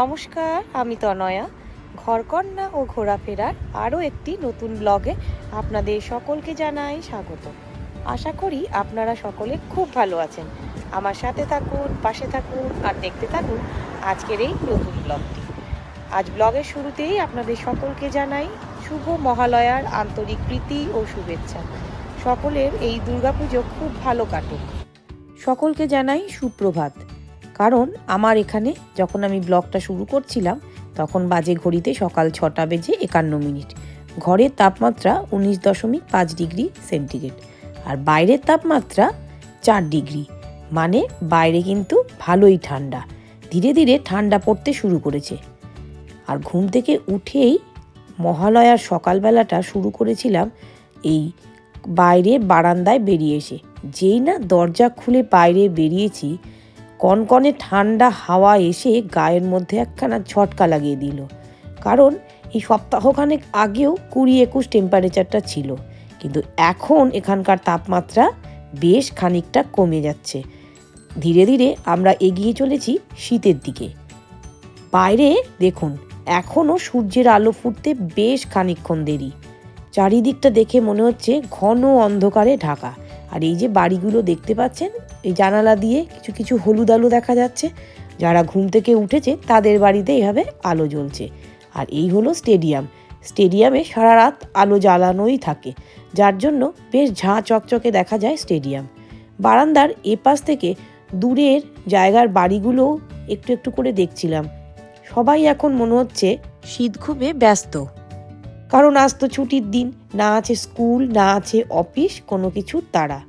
নমস্কার, আমি তনয়া। ঘরকন্যা ও ঘোরাফেরার আরও একটি নতুন ব্লগে আপনাদের সকলকে জানাই স্বাগত। আশা করি আপনারা সকলে খুব ভালো আছেন। আমার সাথে থাকুন, পাশে থাকুন আর দেখতে থাকুন আজকের এই নতুন ব্লগটি আজ ব্লগের শুরুতেই আপনাদের সকলকে জানাই শুভ মহালয়ার আন্তরিক প্রীতি ও শুভেচ্ছা। সকলের এই দুর্গাপুজো খুব ভালো কাটুক। সকলকে জানাই সুপ্রভাত। কারণ আমার এখানে যখন আমি ব্লগটা শুরু করছিলাম, তখন বাজে ঘড়িতে সকাল ছটা বেজে একান্ন মিনিট। ঘরের তাপমাত্রা উনিশ দশমিক পাঁচ ডিগ্রি সেন্টিগ্রেড আর বাইরের তাপমাত্রা চার ডিগ্রি। মানে বাইরে কিন্তু ভালোই ঠান্ডা। ধীরে ধীরে ঠান্ডা পড়তে শুরু করেছে। আর ঘুম থেকে উঠেই মহালয়ার সকালবেলাটা শুরু করেছিলাম এই বাইরে বারান্দায় বেরিয়ে এসে। যেই না দরজা খুলে বাইরে বেরিয়েছি কনকনে ঠান্ডা হাওয়া এসে গায়ের মধ্যে একখানা ঝটকা লাগিয়ে দিল। কারণ এই সপ্তাহখানেক আগেও কুড়ি একুশ টেম্পারেচারটা ছিল। কিন্তু এখন এখানকার তাপমাত্রা বেশ খানিকটা কমে যাচ্ছে। ধীরে ধীরে আমরা এগিয়ে চলেছি শীতের দিকে। বাইরে দেখুন এখনও সূর্যের আলো ফুটতে বেশ খানিকক্ষণ দেরি। চারিদিকটা দেখে মনে হচ্ছে ঘন অন্ধকারে ঢাকা। আর এই যে বাড়িগুলো দেখতে পাচ্ছেন, এই জানালা দিয়ে কিছু কিছু হলুদ আলো দেখা যাচ্ছে। যারা ঘুম থেকে উঠেছে, তাদের বাড়িতে এভাবে আলো জ্বলছে। আর এই হলো স্টেডিয়াম। স্টেডিয়ামে সারা রাত আলো জ্বালানোই থাকে। যার জন্য বেশ ঝাঁ চকচকে দেখা যায় স্টেডিয়াম। বারান্দার এপাশ থেকে দূরের জায়গার বাড়িগুলো একটু একটু করে দেখছিলাম। সবাই এখন মনে হচ্ছে শীত খুবই ব্যস্ত। কারণ আজ তো ছুটির দিন। না আছে স্কুল, না আছে অফিস, কোনো কিছুর তারা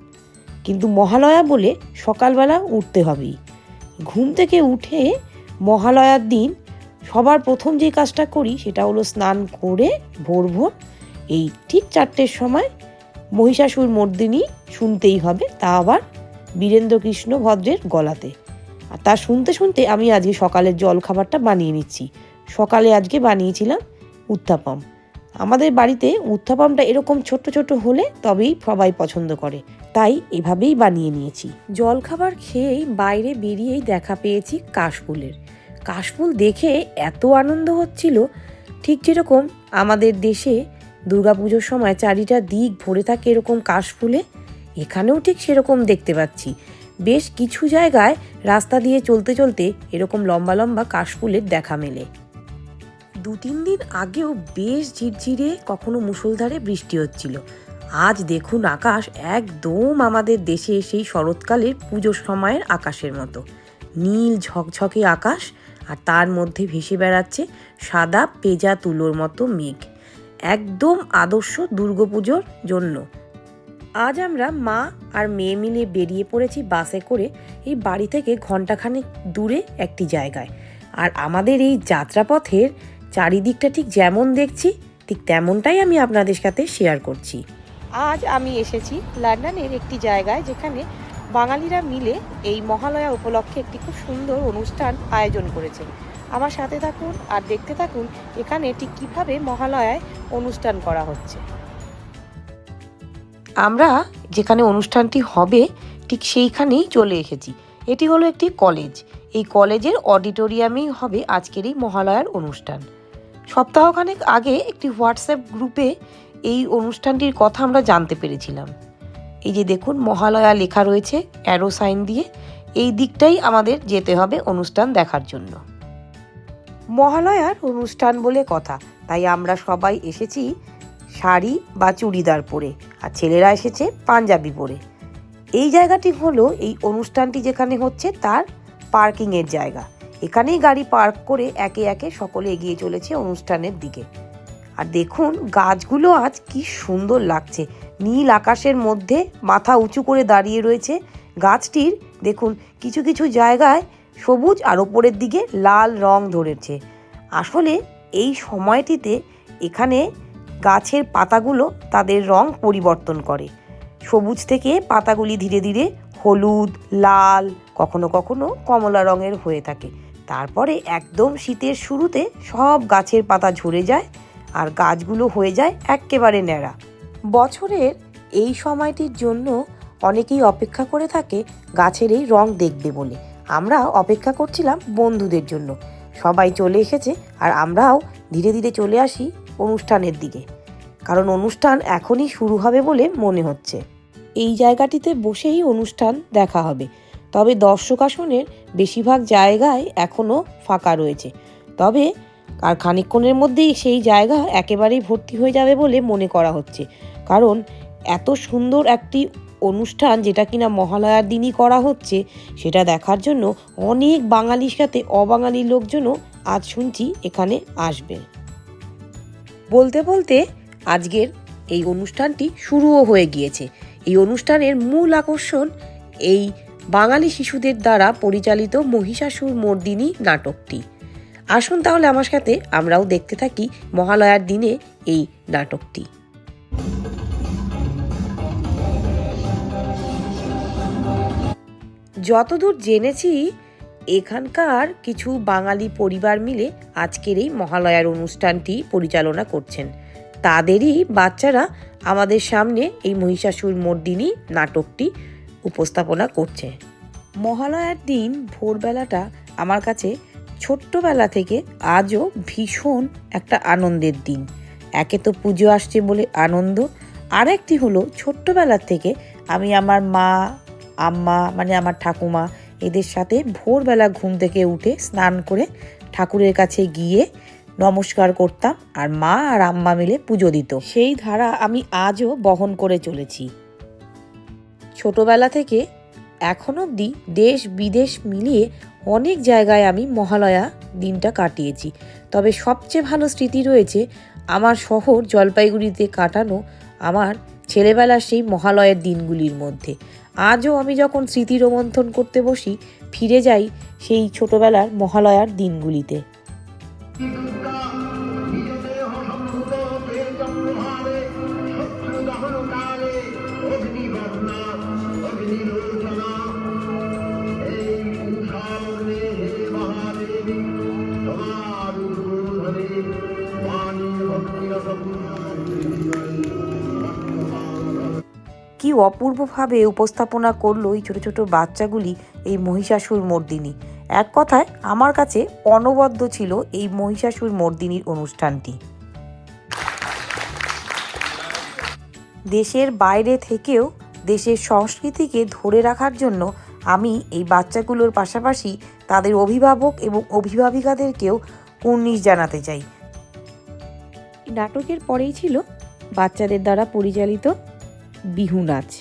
কিন্তু মহালয়া বলে সকালবেলা উঠতে হবেই। ঘুম থেকে উঠে মহালয়ার দিন সবার প্রথম যে কাজটা করি সেটা হলো স্নান করে, ভোর ভোর, এই ঠিক চারটের সময় মহিষাসুর মর্দিনী শুনতেই হবে, তা আবার বীরেন্দ্র কৃষ্ণ ভদ্রের গলাতে। আর তা শুনতে শুনতে আমি আজকে সকালের জল খাবারটা বানিয়ে নিচ্ছি। সকালে আজকে বানিয়েছিলাম উত্থাপম। আমাদের বাড়িতে উত্থাপমটা এরকম ছোট ছোট হলে তবেই সবাই পছন্দ করে। তাই এভাবেই বানিয়ে নিয়েছি। জলখাবার খেয়েই বাইরে বেরিয়েই দেখা পেয়েছি কাশফুলের। কাশফুল দেখে এত আনন্দ হচ্ছিল, ঠিক যেরকম আমাদের দেশে দুর্গাপুজোর সময় চারিটা দিক ভরে থাকে এরকম কাশফুলে, এখানেও ঠিক সেরকম দেখতে পাচ্ছি। বেশ কিছু জায়গায় রাস্তা দিয়ে চলতে চলতে এরকম লম্বা লম্বা কাশফুলের দেখা মেলে। দু তিন দিন আগেও বেশ ঝিরঝিরে কখনো মুষলধারে বৃষ্টি হচ্ছিল। আজ দেখুন আকাশ একদম আমাদের দেশে সেই শরৎকালের পুজোর সময়ের আকাশের মতো। নীল ঝকঝকে আকাশ আর তার মধ্যে ভেসে বেড়াচ্ছে সাদা পেজা তুলোর মতো মেঘ। একদম আদর্শ দুর্গাপুজোর জন্য। আজ আমরা মা আর মেয়ে মিলে বেরিয়ে পড়েছি বাসে করে এই বাড়ি থেকে ঘন্টাখানেক দূরে একটি জায়গায়। আর আমাদের এই যাত্রাপথের চারিদিকটা ঠিক যেমন দেখছি ঠিক তেমনটাই আমি আপনাদের সাথে শেয়ার করছি। আজ আমি এসেছি লন্ডনের একটি জায়গায় যেখানে বাঙালিরা মিলে এই মহালয়া উপলক্ষে একটি খুব সুন্দর অনুষ্ঠান আয়োজন করেছে আমার সাথে থাকুন আর দেখতে থাকুন এখানে ঠিক কীভাবে মহালয়ায় অনুষ্ঠান করা হচ্ছে। আমরা যেখানে অনুষ্ঠানটি হবে ঠিক সেইখানেই চলে এসেছি। এটি হলো একটি কলেজ। এই কলেজের অডিটোরিয়ামেই হবে আজকের এই মহালয়ার অনুষ্ঠান। সপ্তাহখানেক আগে একটি হোয়াটসঅ্যাপ গ্রুপে এই অনুষ্ঠানটির কথা আমরা জানতে পেরেছিলাম। এই যে দেখুন, মহালয়া লেখা রয়েছে অ্যারো সাইন দিয়ে। এই দিকটাই আমাদের যেতে হবে অনুষ্ঠান দেখার জন্য। মহালয়ার অনুষ্ঠান বলে কথা, তাই আমরা সবাই এসেছি শাড়ি বা চুড়িদার পরে, আর ছেলেরা এসেছে পাঞ্জাবি পরে। এই জায়গাটি হলো এই অনুষ্ঠানটি যেখানে হচ্ছে তার পার্কিংয়ের জায়গা। এখানেই গাড়ি পার্ক করে একে একে সকলে এগিয়ে চলেছে অনুষ্ঠানের দিকে। আর দেখুন, গাছগুলো আজ কি সুন্দর লাগছে। নীল আকাশের মধ্যে মাথা উঁচু করে দাঁড়িয়ে রয়েছে গাছটির। দেখুন, কিছু কিছু জায়গায় সবুজ আর ওপরের দিকে লাল রং ধরেছে। আসলে এই সময়টিতে এখানে গাছের পাতাগুলো তাদের রং পরিবর্তন করে। সবুজ থেকে পাতাগুলি ধীরে ধীরে হলুদ, লাল, কখনো কখনো কমলা রঙের হয়ে থাকে। তারপরে একদম শীতের শুরুতে সব গাছের পাতা ঝরে যায় আর গাছগুলো হয়ে যায় এক্কেবারে ন্যাড়া। বছরের এই সময়টির জন্য অনেকেই অপেক্ষা করে থাকে গাছের এই রং দেখবে বলে। আমরা অপেক্ষা করছিলাম বন্ধুদের জন্য। সবাই চলে এসেছে আর আমরাও ধীরে ধীরে চলে আসি অনুষ্ঠানের দিকে। কারণ অনুষ্ঠান এখনই শুরু হবে বলে মনে হচ্ছে। এই জায়গাটিতে বসেই অনুষ্ঠান দেখা হবে। তবে দর্শক আসনের বেশিরভাগ জায়গায় এখনও ফাঁকা রয়েছে। তবে আর খানিকক্ষণের মধ্যেই সেই জায়গা একেবারেই ভর্তি হয়ে যাবে বলে মনে করা হচ্ছে। কারণ এত সুন্দর একটি অনুষ্ঠান যেটা কিনা মহালয়ার দিনই করা হচ্ছে, সেটা দেখার জন্য অনেক বাঙালির সাথে অবাঙালি লোকজনও আজ শুনছি এখানে আসবে। বলতে বলতে আজকের এই অনুষ্ঠানটি শুরুও হয়ে গিয়েছে। এই অনুষ্ঠানের মূল আকর্ষণ এই বাঙালি শিশুদের দ্বারা পরিচালিত মহিষাসুর মর্দিনী নাটকটি। আসুন তাহলে আমার সাথে আমরাও দেখতে থাকি মহালয়ার দিনে এই নাটকটি। যতদূর জেনেছি, এখানকার কিছু বাঙালি পরিবার মিলে আজকের এই মহালয়ার অনুষ্ঠানটি পরিচালনা করছেন। তাদেরই বাচ্চারা আমাদের সামনে এই মহিষাসুর মর্দিনী নাটকটি উপস্থাপনা করছে। মহালয়ার দিন ভোরবেলাটা আমার কাছে ছোট্টবেলা থেকে আজও ভীষণ একটা আনন্দের দিন। একে তো পুজো আসছে বলে আনন্দ। আরেকটি হলো ছোট্টবেলার থেকে আমি আমার মা, আম্মা মানে আমার ঠাকুমা এদের সাথে ভোরবেলা ঘুম থেকে উঠে স্নান করে ঠাকুরের কাছে গিয়ে নমস্কার করতাম আর মা আর আম্মা মিলে পুজো দিত। সেই ধারা আমি আজও বহন করে চলেছি। ছোটবেলা থেকে এখন অবধি দেশ বিদেশ মিলিয়ে অনেক জায়গায় আমি মহালয়া দিনটা কাটিয়েছি। তবে সবচেয়ে ভালো স্মৃতি রয়েছে আমার শহর জলপাইগুড়িতে কাটানো আমার ছেলেবেলার সেই মহালয়ের দিনগুলির মধ্যে। আজও আমি যখন স্মৃতি রোমন্থন করতে বসি, ফিরে যাই সেই ছোটবেলার মহালয়ার দিনগুলিতে। কি অপূর্বভাবে উপস্থাপনা করল এই ছোট ছোট বাচ্চাগুলি এই মহিষাসুর মর্দিনী। এক কথায়, আমার কাছে অনবদ্য ছিল এই মহিষাসুর মর্দিনীর অনুষ্ঠানটি। দেশের বাইরে থেকেও, দেশের সংস্কৃতিকে ধরে রাখার জন্য আমি এই বাচ্চাগুলোর পাশাপাশি তাদের অভিভাবক এবং অভিভাবিকাদেরকেও কুর্নিশ জানাতে চাই। নাটকের পরেই ছিল বাচ্চাদের দ্বারা পরিচালিত বিহু নাচ।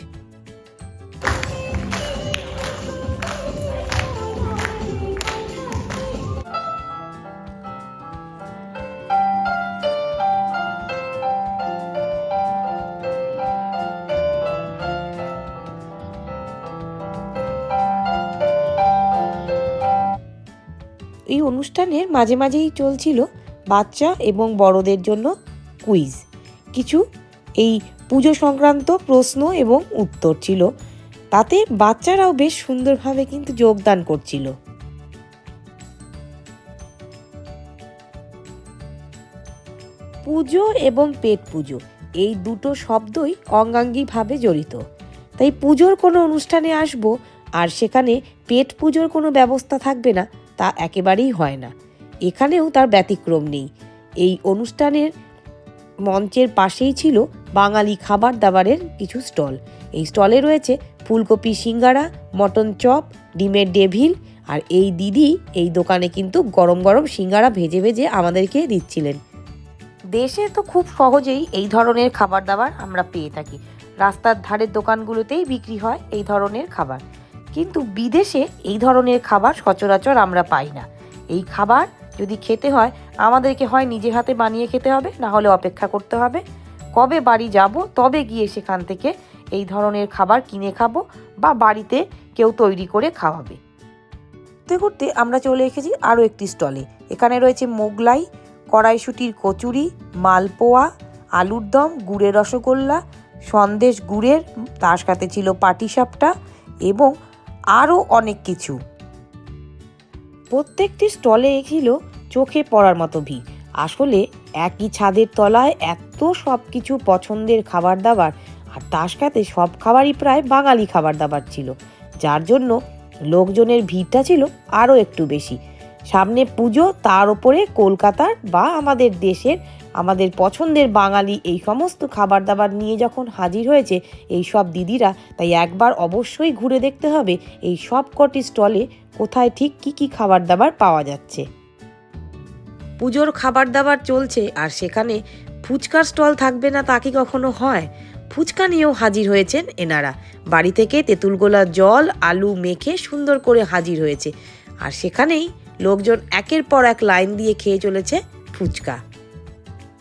এই অনুষ্ঠানের মাঝে মাঝেই চলছিল বাচ্চা এবং বড়দের জন্য কুইজ কিছু এই পুজো সংক্রান্ত প্রশ্ন এবং উত্তর ছিল। তাতে বাচ্চারাও বেশ সুন্দরভাবে কিন্তু যোগদান করছিল। পুজো এবং পেট পুজো, এই দুটো শব্দই অঙ্গাঙ্গিভাবে জড়িত। তাই পুজোর কোনো অনুষ্ঠানে আসব আর সেখানে পেট পুজোর কোনো ব্যবস্থা থাকবে না, তা একেবারেই হয় না। এখানেও তার ব্যতিক্রম নেই। এই অনুষ্ঠানের মঞ্চের পাশেই ছিল বাঙালি খাবার দাবারের কিছু স্টল। এই স্টলে রয়েছে ফুলকপি সিঙ্গারা, মটন চপ, ডিমের ডেভিল, আর এই দিদি এই দোকানে কিন্তু গরম গরম সিঙ্গারা ভেজে ভেজে আমাদেরকে দিচ্ছিলেন। দেশে তো খুব সহজেই এই ধরনের খাবার দাবার আমরা পেয়ে থাকি। রাস্তার ধারের দোকানগুলোতেই বিক্রি হয় এই ধরনের খাবার। কিন্তু বিদেশে এই ধরনের খাবার সচরাচর আমরা পাই না। এই খাবার যদি খেতে হয়, আমাদেরকে হয় নিজে হাতে বানিয়ে খেতে হবে, না হলে অপেক্ষা করতে হবে। কবে বাড়ি যাব, তবে গিয়ে সেখান থেকে এই ধরনের খাবার কিনে খাব বা বাড়িতে কেউ তৈরি করে খাওয়াবে। ঘুরতে ঘুরতে আমরা চলে এসেছি আরও একটি স্টলে। এখানে রয়েছে মোগলাই, কড়াইশুটির কচুরি, মালপোয়া, আলুর দম, গুড়ের রসগোল্লা, সন্দেশ গুড়ের, তার সাথে ছিল পাটিসাপটা এবং আরও অনেক কিছু। প্রত্যেকটি স্টলে ছিল চোখে পড়ার মতো ভিড়। আসলে একই ছাদের তলায় এত সব কিছু পছন্দের খাবার দাবার আর তার সাথে সব খাবারই প্রায় বাঙালি খাবার দাবার ছিল, যার জন্য লোকজনের ভিড়টা ছিল আরও একটু বেশি। সামনে পুজো, তার ওপরে কলকাতার বা আমাদের দেশের, আমাদের পছন্দের বাঙালি এই সমস্ত খাবার দাবার নিয়ে যখন হাজির হয়েছে এই সব দিদিরা, তাই একবার অবশ্যই ঘুরে দেখতে হবে এই সব কটি স্টলে কোথায় ঠিক কি কি খাবার দাবার পাওয়া যাচ্ছে। পুজোর খাবার দাবার চলছে আর সেখানে ফুচকার স্টল থাকবে না তা কি কখনো হয়? ফুচকা নিয়েও হাজির হয়েছেন এনারা। বাড়ি থেকে তেঁতুলগোলা জল, আলু মেখে সুন্দর করে হাজির হয়েছে। আর সেখানেই লোকজন একের পর এক লাইন দিয়ে খেয়ে চলেছে ফুচকা।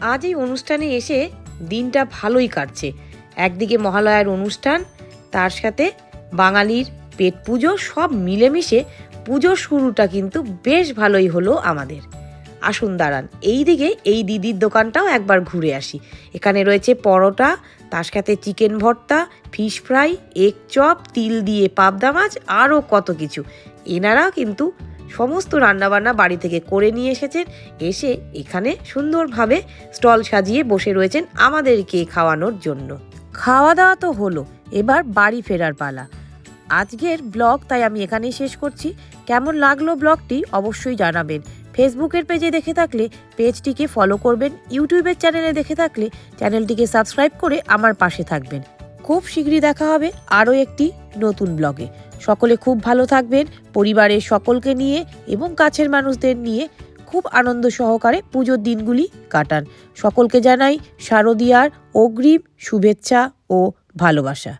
আজ এই অনুষ্ঠানে এসে দিনটা ভালোই কাটছে। একদিকে মহালয়ার অনুষ্ঠান, তার সাথে বাঙালির পেট পুজো সব মিলেমিশে পুজোর শুরুটা কিন্তু বেশ ভালোই হলো আমাদের। আসুন দাঁড়ান। এই দিকে এই দিদির দোকানটাও একবার ঘুরে আসি। এখানে রয়েছে পরোটা, তার সাথে চিকেন ভর্তা ফিশ ফ্রাই এগ চপ তিল দিয়ে পাবদা মাছ, আরও কত কিছু। এনারা কিন্তু সমস্ত রান্নাবান্না বাড়ি থেকে করে নিয়ে এসেছেন। এসে এখানে সুন্দরভাবে স্টল সাজিয়ে বসে রয়েছেন আমাদেরকে খাওয়ানোর জন্য। খাওয়া দাওয়া তো হলো, এবার বাড়ি ফেরার পালা। আজকের ব্লগ তাই আমি এখানেই শেষ করছি। কেমন লাগল ব্লগটি অবশ্যই জানাবেন। ফেসবুকের পেজে দেখে থাকলে পেজটিকে ফলো করবেন, ইউটিউবের চ্যানেলে দেখে থাকলে চ্যানেলটিকে সাবস্ক্রাইব করে আমার পাশে থাকবেন। খুব শীঘ্রই দেখা হবে আরও একটি নতুন ব্লগে। সকলে খুব ভালো থাকবেন, পরিবারের সকলকে নিয়ে এবং কাছের মানুষদের নিয়ে খুব আনন্দ সহকারে পুজোর দিনগুলি কাটান। সকলকে জানাই শারদীয়ার অগ্রিম শুভেচ্ছা ও ভালোবাসা।